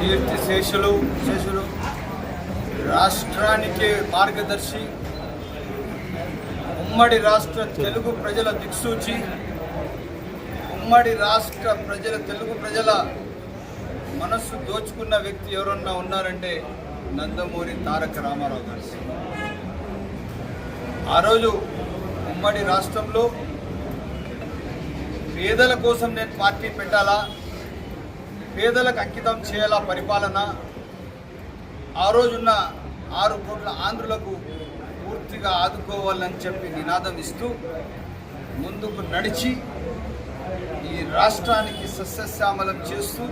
కీర్తి శేషులు శేషులు. రాష్ట్రానికి మార్గదర్శి ఉమ్మడి రాష్ట్ర తెలుగు ప్రజల దిక్సూచి ఉమ్మడి రాష్ట్ర ప్రజల తెలుగు ప్రజల మనస్సు దోచుకున్న వ్యక్తి ఎవరన్నా ఉన్నారంటే నందమూరి తారక రామారావు గారు. ఆ రోజు ఉమ్మడి రాష్ట్రంలో పేదల కోసం నేను పార్టీ పెట్టాలా? పేదలకు అంకితం చేయాల పరిపాలన? ఆ రోజున్న ఆరు కోట్ల ఆంధ్రులకు పూర్తిగా ఆదుకోవాలని చెప్పి నినాదం ఇస్తూ ముందుకు నడిచి ఈ రాష్ట్రానికి సస్యశ్యామలం చేస్తూ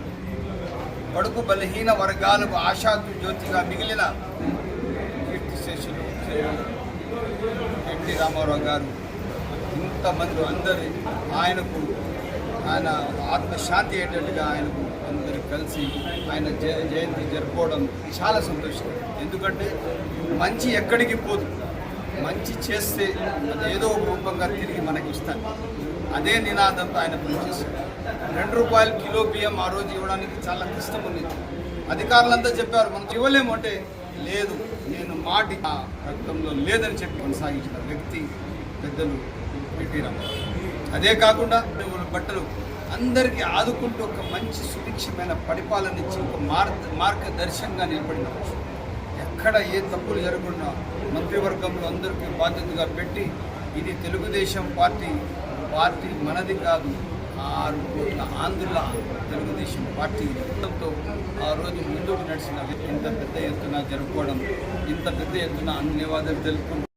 కడుపు బలహీన వర్గాలకు ఆశాతు జ్యోతిగా మిగిలిన కీర్తిశేషులు ఎన్టీ రామారావు గారు ఇంతమంది అందరి ఆయనకు ఆయన ఆత్మశాంతి అయ్యేటట్టుగా ఆయనకు కలిసి ఆయన జయ జయంతి జరుపుకోవడం చాలా సంతోషం. ఎందుకంటే మంచి ఎక్కడికి పోదు. మంచి చేస్తే అది ఏదో ఒక రూపంగా తిరిగి మనకి ఇస్తాను అదే నినాదంతో ఆయన పనిచేశారు రెండు రూపాయలు కిలో బియ్యం ఆ రోజు ఇవ్వడానికి చాలా కష్టం ఉంది అధికారులంతా చెప్పారు మనం ఇవ్వలేము. అంటే లేదు నేను మాటి ఆ రక్తంలో లేదని చెప్పి కొనసాగించిన వ్యక్తి పెద్దలు ఎన్టీ రామారావు. అదే కాకుండా బట్టలు అందరికీ ఆదుకుంటూ ఒక మంచి సుభిక్షమైన పరిపాలన ఇచ్చి ఒక మార్గ మార్గదర్శకంగా నిలబడిన. ఎక్కడ ఏ తప్పులు జరగకుండా మంత్రివర్గంలో అందరికీ బాధ్యతగా పెట్టి ఇది తెలుగుదేశం పార్టీ పార్టీ మనది కాదు. ఆరు కోట్ల ఆంధ్రుల తెలుగుదేశం పార్టీ యుద్ధంతో ఆ రోజు ముందుకు నడిచిన ఇంత పెద్ద ఎత్తున జరుపుకోవడం ఇంత పెద్ద ఎత్తున ధన్యవాదాలు తెలుపుకుంటూ